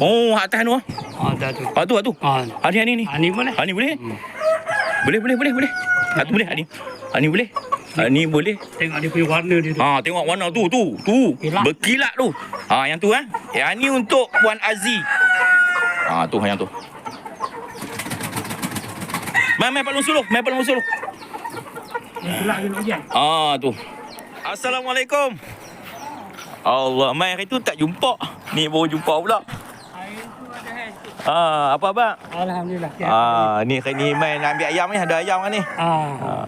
Oh, hak atas tu. ah. Ah, dah tu. Ah tu, ah tu. Ah, Ah ni, ah ni, ni. ah, ni boleh? Ah ni boleh? Hmm. Boleh, boleh, boleh, boleh. Ah tu boleh, ah ni. Ah ni boleh. Ah ni boleh. Tengok dia punya warna dia tu. Ha, tengok warna tu, tu, tu. Kilat. Berkilat tu. Ha, yang tu eh. Yang ni untuk Puan Azi. Ha, tu yang tu. Mai mai palung suluh, mai palung suluh. Gelak dia nak hujan. Ah, tu. Assalamualaikum. Allah, mai hari tu tak jumpa. Ni baru jumpa pula. Air tu ada hair. Ah, apa abang? Alhamdulillah. Ah, ni hari ni mai nak ambil ayam ni, ada ayam kan ni. Ah.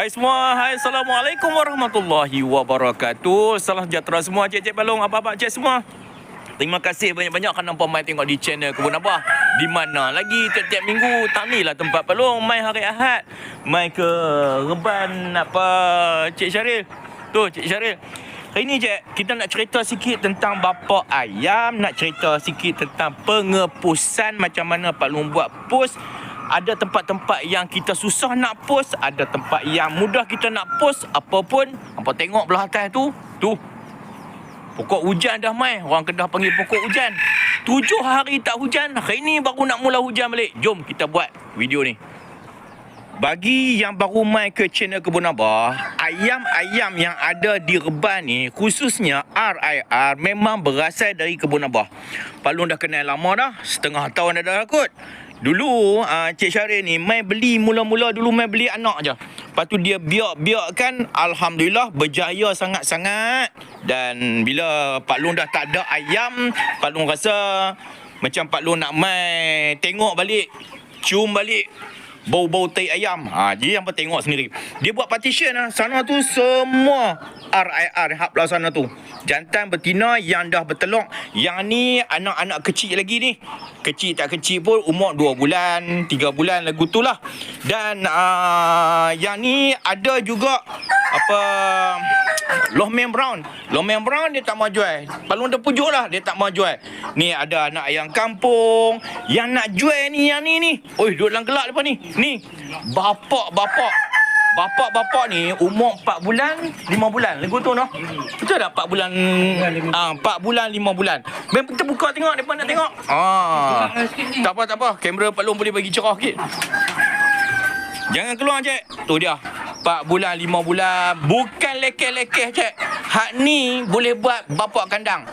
Hai semua, hai Assalamualaikum warahmatullahi wabarakatuh. Salam sejahtera semua cik-cik balong, apa-apa cik semua? Terima kasih banyak-banyak kerana nampak mai tengok di channel Kebun Abah. Di mana lagi tiap-tiap minggu? Tak ni lah tempat balong Mai hari Ahad. Mai ke Reban apa Cik Syaril? Tu Cik Syaril. Hari ni cik Kita nak cerita sikit tentang bapa ayam. Nak cerita sikit tentang pengepusan Macam mana Pak Long buat post ada tempat-tempat yang kita susah nak post Ada tempat yang mudah kita nak post Apa pun. Apa tengok belah atas tu Tu. Pokok hujan dah mai. Orang Kedah panggil pokok hujan. Tujuh hari tak hujan Hari ni baru nak mula hujan balik. Jom kita buat video ni. Bagi yang baru mai ke channel Kebun Abah, ayam-ayam yang ada di Reban ni, khususnya RIR, memang berasal dari Kebun Abah. Palung dah kenal lama dah, setengah tahun dah dah kot. Dulu uh, Cik Syaril ni mai beli mula-mula dulu mai beli anak je. Lepas tu dia biak-biakkan alhamdulillah berjaya sangat-sangat dan bila Pak Long dah tak ada ayam, Pak Long rasa macam Pak Long nak mai tengok balik, cium balik bau-bau tai ayam. Ha, jadi apa tengok sendiri. Dia buat partition lah. Sana tu semua RIR hak belah sana tu. Jantan betina yang dah bertelur. Yang ni anak-anak kecil lagi ni. Kecil tak kecil pun umur 2 bulan, 3 bulan lagu tu lah. Dan uh, yang ni ada juga apa Lohman Brown. Lohman Brown dia tak mau jual. Palung dah pujuk lah dia tak mau jual. Ni ada anak ayam kampung. Yang nak jual ni yang ni ni. Oi duduk dalam gelap depan ni. Ni. Bapak-bapak. Bapak-bapak ni umur 4 bulan, 5 bulan. Lagu tu noh. Betul tak 4 bulan? Ah, 4 bulan, 5 bulan. Mem kita buka tengok depan nak tengok. Ah. Tak apa tak apa. Kamera Pak Long boleh bagi cerah sikit. Jangan keluar cik. Tu dia. 4 bulan, 5 bulan. Bukan lekeh-lekeh cik. Hak ni boleh buat bapak kandang.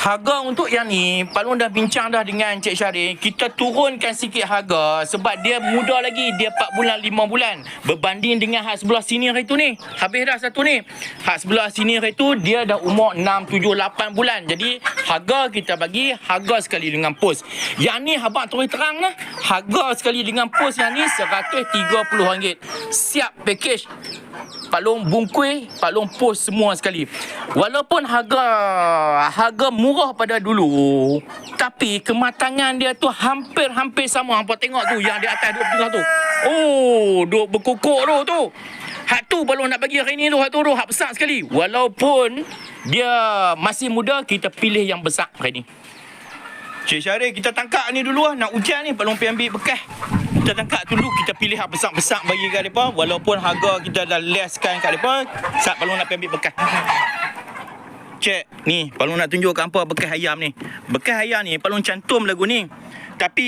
Harga untuk yang ni, Pak Long dah bincang dah dengan Cik Syarif. Kita turunkan sikit harga sebab dia muda lagi. Dia 4 bulan, 5 bulan. Berbanding dengan hak sebelah sini hari tu ni. Habis dah satu ni. Hak sebelah sini hari tu, dia dah umur 6, 7, 8 bulan. Jadi, harga kita bagi harga sekali dengan pos. Yang ni, abang terus terang lah. Harga sekali dengan pos yang ni RM130. Siap package. Pak Long bungkui, Pak Long post semua sekali. Walaupun harga harga murah pada dulu, tapi kematangan dia tu hampir-hampir sama. Hampa tengok tu yang di atas duk tengah tu. Oh, duk berkokok tu tu. Hak tu Long nak bagi hari ni tu, hak tu tu, hak besar sekali. Walaupun dia masih muda, kita pilih yang besar hari ni. Cik Syarif, kita tangkap ni dulu lah. Nak hujan ni, Pak Long pergi ambil bekas. Kita tangkap dulu, kita pilih hak besar-besar bagi kat mereka. Walaupun harga kita dah lesskan kat saat Pak Long nak ambil bekas. Cik, ni, Pak Long nak tunjuk apa bekas ayam ni. Bekas ayam ni, Pak Long cantum lagu ni. Tapi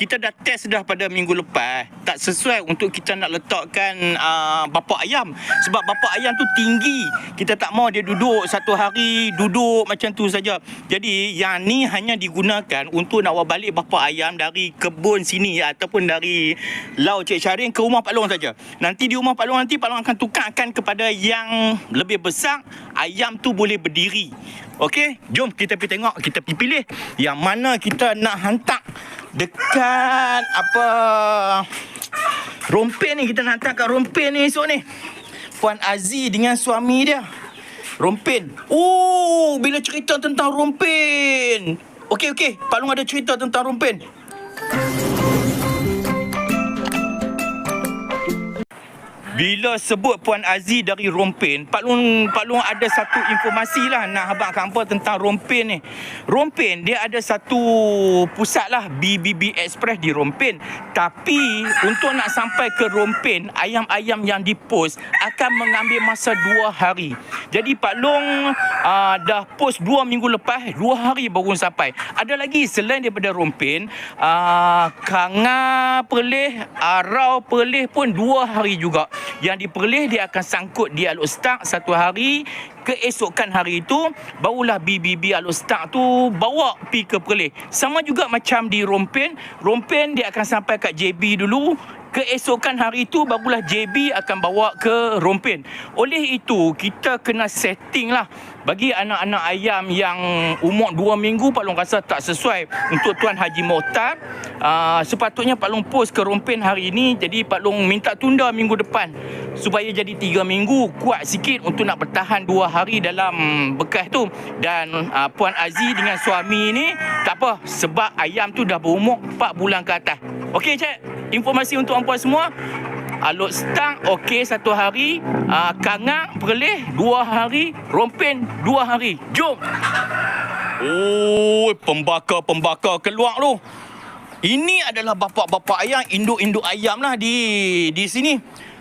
kita dah test dah pada minggu lepas Tak sesuai untuk kita nak letakkan uh, bapak ayam Sebab bapak ayam tu tinggi Kita tak mau dia duduk satu hari Duduk macam tu saja. Jadi yang ni hanya digunakan Untuk nak bawa balik bapak ayam dari kebun sini Ataupun dari Lau Cik Syarin ke rumah Pak Long saja. Nanti di rumah Pak Long nanti Pak Long akan tukarkan kepada yang lebih besar Ayam tu boleh berdiri Okey, jom kita pergi tengok, kita pergi pilih yang mana kita nak hantar dekat apa Rompin ni kita nak hantar kat Rompin ni esok ni. Puan Aziz dengan suami dia. Rompin. Oh, bila cerita tentang Rompin. Okey okey, Pak Long ada cerita tentang Rompin. Bila sebut Puan Aziz dari Rompin, Pak Long, Pak Long ada satu informasi lah nak habaq hampa tentang Rompin ni. Rompin dia ada satu pusat lah BBB Express di Rompin. Tapi untuk nak sampai ke Rompin, ayam-ayam yang dipost akan mengambil masa dua hari. Jadi Pak Long uh, dah post dua minggu lepas, dua hari baru sampai. Ada lagi selain daripada Rompin, uh, Kanga Perleh, Arau Perleh pun dua hari juga. Yang di Perleh dia akan sangkut di Aluk Start satu hari. Keesokan hari itu barulah BBB Aluk Start tu bawa pi ke Perleh. Sama juga macam di Rompin. Rompin dia akan sampai kat JB dulu. Keesokan hari itu barulah JB akan bawa ke Rompin. Oleh itu kita kena setting lah bagi anak-anak ayam yang umur 2 minggu Pak Long rasa tak sesuai untuk Tuan Haji Mohtar. Uh, sepatutnya Pak Long post ke Rompin hari ini jadi Pak Long minta tunda minggu depan supaya jadi 3 minggu kuat sikit untuk nak bertahan 2 hari dalam bekas tu dan uh, Puan Aziz dengan suami ni tak apa sebab ayam tu dah berumur 4 bulan ke atas. Okey cik, informasi untuk puan semua. Aluk stang okey satu hari, uh, kangak perleh dua hari, rompin dua hari. Jom. Oh, pembakar-pembakar keluar tu. Ini adalah bapak-bapak ayam, induk-induk ayam lah di di sini.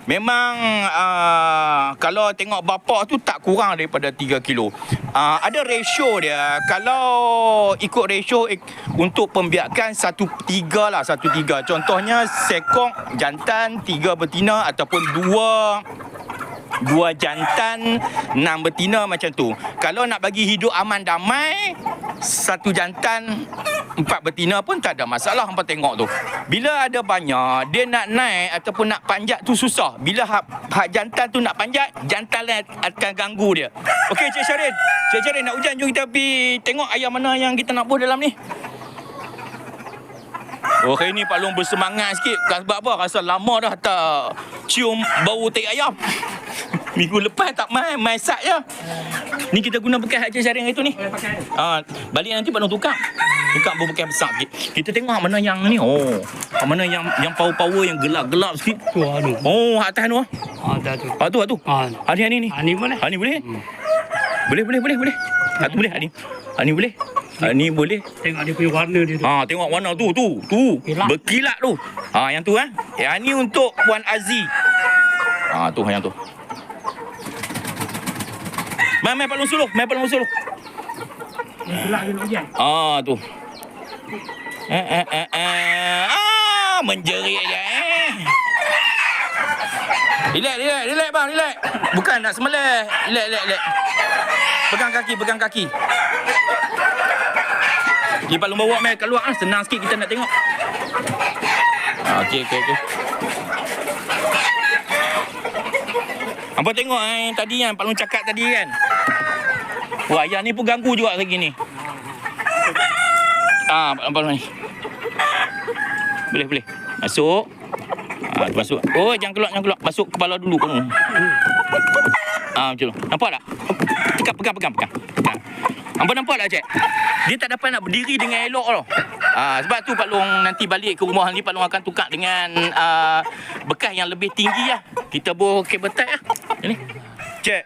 Memang uh, kalau tengok bapak tu tak kurang daripada 3 kilo. Uh, ada ratio dia. Kalau ikut ratio ik, untuk pembiakan satu tiga lah satu tiga. Contohnya sekong jantan tiga betina ataupun dua dua jantan enam betina macam tu. Kalau nak bagi hidup aman damai satu jantan empat betina pun tak ada masalah hampa tengok tu. Bila ada banyak dia nak naik ataupun nak panjat tu susah. Bila hak, hak jantan tu nak panjat, jantan lain akan ganggu dia. Okey Cik Syarin. Cik Syarin nak hujan jom kita pergi tengok ayam mana yang kita nak buh dalam ni. Oh, hari ni Pak Long bersemangat sikit. Sebab apa? Rasa lama dah tak cium bau teh ayam. Minggu lepas tak main, main sat je. Ni kita guna bekas Haji Syaring hari tu ni. Pakai. Ah, balik nanti Pak Long tukar. Tukar berbekas besar sikit. Kita tengok hak mana yang ni. Oh, hak mana yang yang power-power yang gelap-gelap sikit. Tu anu. Oh, atas tu ah. Ah, tu. Hak tu, tu. Ah, ni, ni ah, ni boleh. Hak ni boleh? Boleh, boleh, boleh, boleh. Hak tu boleh, hak ni. Ni boleh. Hak ni boleh. Tengok dia punya warna dia tu. Ha, tengok warna tu, tu, tu. Kilat. Berkilat tu. Ha, yang tu eh. Yang ni untuk Puan Aziz. Ha, tu yang tu. Mai, mai Pak Long suluh. Mai Pak Long suluh. Yang gelap dia nak hujan. Ah, tu. Eh, eh, eh, eh. Ah, menjerit je eh. Relax, relax, relax bang, relax. Bukan nak semelih. Relax, relax, relax. Pegang kaki, pegang kaki. Pak Long bawa mai keluar lah. Senang sikit kita nak tengok. Ah, okey, okey, okey. Apa tengok eh, tadi kan Pak Long cakap tadi kan. Wah, yang ni pun ganggu juga lagi ni. Ah, apa ni? Boleh, boleh. Masuk. Ah, masuk. Oh, jangan keluar, jangan keluar. Masuk kepala dulu kamu. Ah, macam tu. Nampak tak? Pegang, pegang, pegang, pegang. Hampa nampak tak, Cik? Dia tak dapat nak berdiri dengan elok tau. Ah, sebab tu Pak Long nanti balik ke rumah ni Pak Long akan tukar dengan ah, bekas yang lebih tinggi lah. Kita bawa kabel tie lah. Ini. Cik,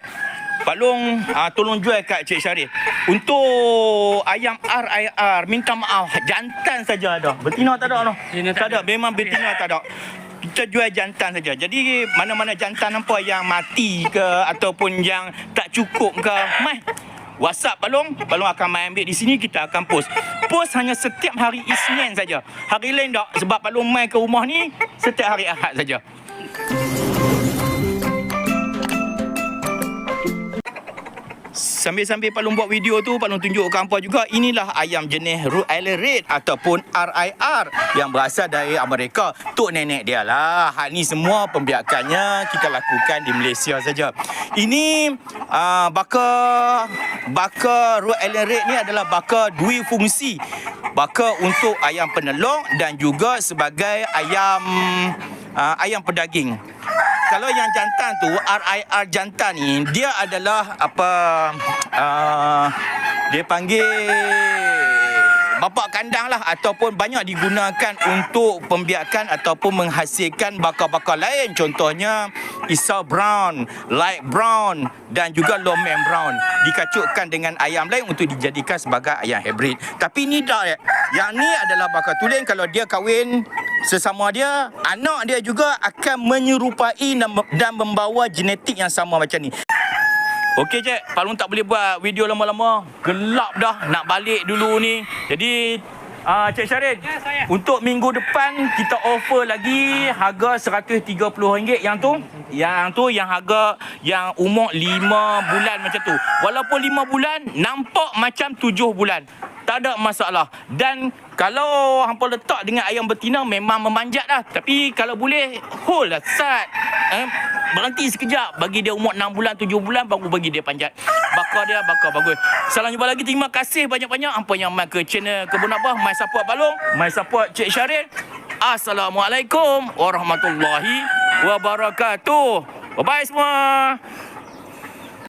Pak Long ah, tolong jual kat Cik Syarif. Untuk ayam RIR, minta maaf, jantan saja ada. Betina tak ada no. Betina Tak tak ada, ada. memang betina tak ada. Kita jual jantan saja. Jadi mana-mana jantan nampak yang mati ke ataupun yang tak cukup ke, mai WhatsApp Balong, Balong akan mai ambil di sini kita akan post. Post hanya setiap hari Isnin saja. Hari lain tak sebab Balong mai ke rumah ni setiap hari Ahad saja. Sambil-sambil Pak Long buat video tu, Pak Long tunjuk ke hampa juga inilah ayam jenis Rhode Island Red ataupun RIR yang berasal dari Amerika. Tok nenek dia lah. Hal ni semua pembiakannya kita lakukan di Malaysia saja. Ini uh, bakar bakar Rhode Island Red ni adalah bakar dui fungsi. Bakar untuk ayam penelong dan juga sebagai ayam uh, ayam pedaging. Kalau yang jantan tu RIR jantan ni dia adalah apa uh, dia panggil bapak kandang lah ataupun banyak digunakan untuk pembiakan ataupun menghasilkan bakar-bakar lain contohnya Isa brown, light brown dan juga lomen brown. Dikacukkan dengan ayam lain untuk dijadikan sebagai ayam hybrid. Tapi ni dah eh. Yang ni adalah bakal tulen kalau dia kahwin sesama dia, anak dia juga akan menyerupai dan membawa genetik yang sama macam ni. Okey cik, Pak tak boleh buat video lama-lama. Gelap dah nak balik dulu ni. Jadi uh, Cik Syarin, Ya, saya. untuk minggu depan kita offer lagi harga RM130 yang tu. Yang tu yang harga yang umur 5 bulan macam tu. Walaupun 5 bulan nampak macam 7 bulan. Tak ada masalah. Dan kalau hampa letak dengan ayam betina memang memanjat dah. Tapi kalau boleh hold lah start. Eh, berhenti sekejap bagi dia umur 6 bulan 7 bulan baru bagi dia panjat. Bakar dia bakar bagus. Salam jumpa lagi. Terima kasih banyak-banyak hampa yang mai ke channel Kebun Abah, mai support Balong, mai support Cik Syaril. Assalamualaikum warahmatullahi wabarakatuh. Bye-bye semua.